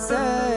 say.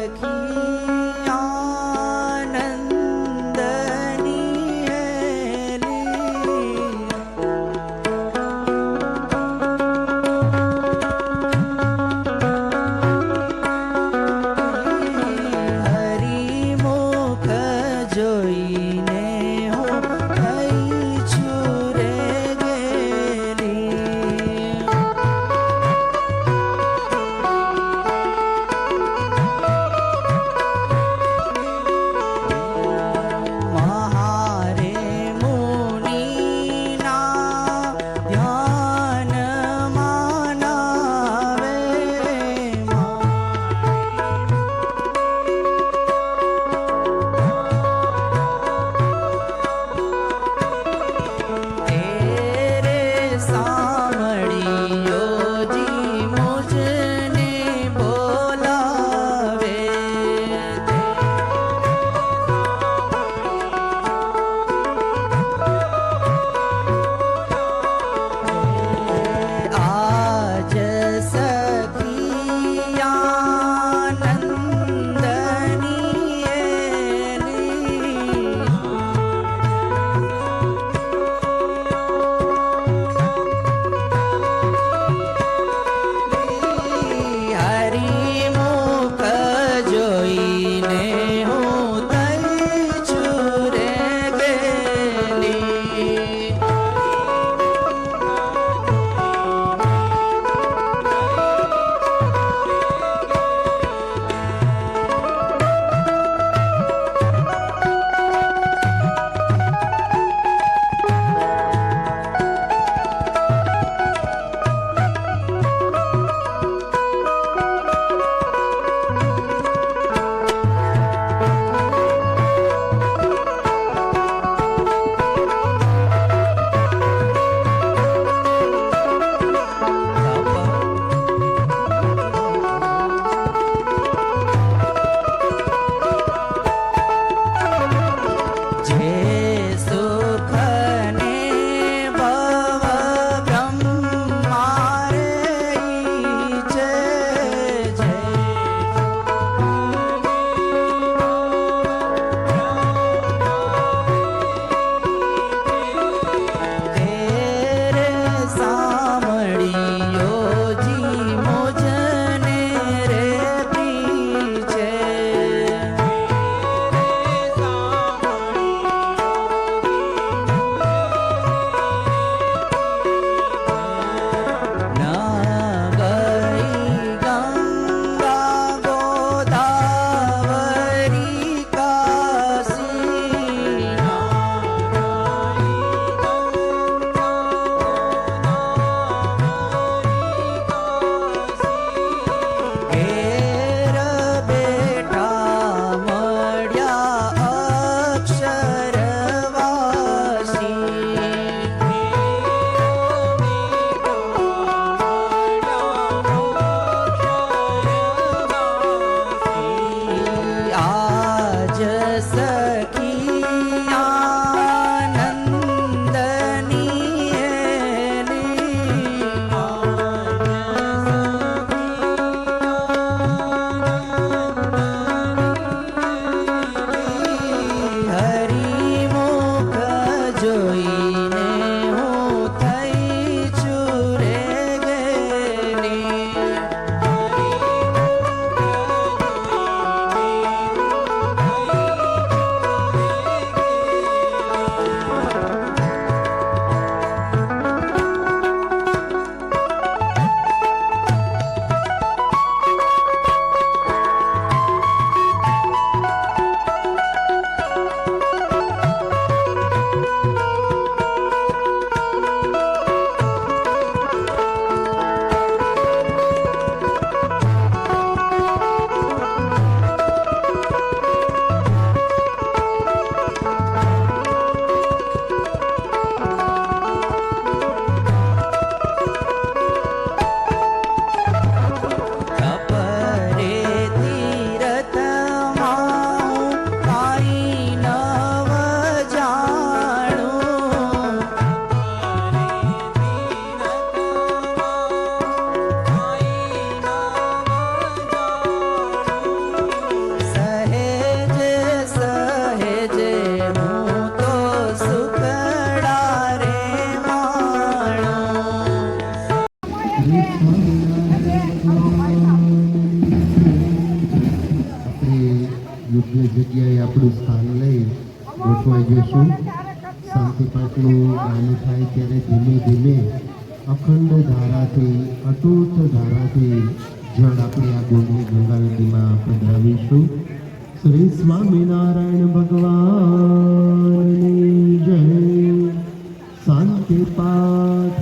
આપણું સ્થાન લઈ ગોઠવાઈ જઈશું. શાંતિ પાઠનું ગાનું થાય ત્યારે ધીમે ધીમે અખંડ ધારાથી, અતૂટ ધારાથી જળ આપણે આ ગોળની ગંગાનદીમાં પધરાવીશું શ્રી સ્વામિનારાયણ ભગવાનની જય. શાંતિ પાઠ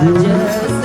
just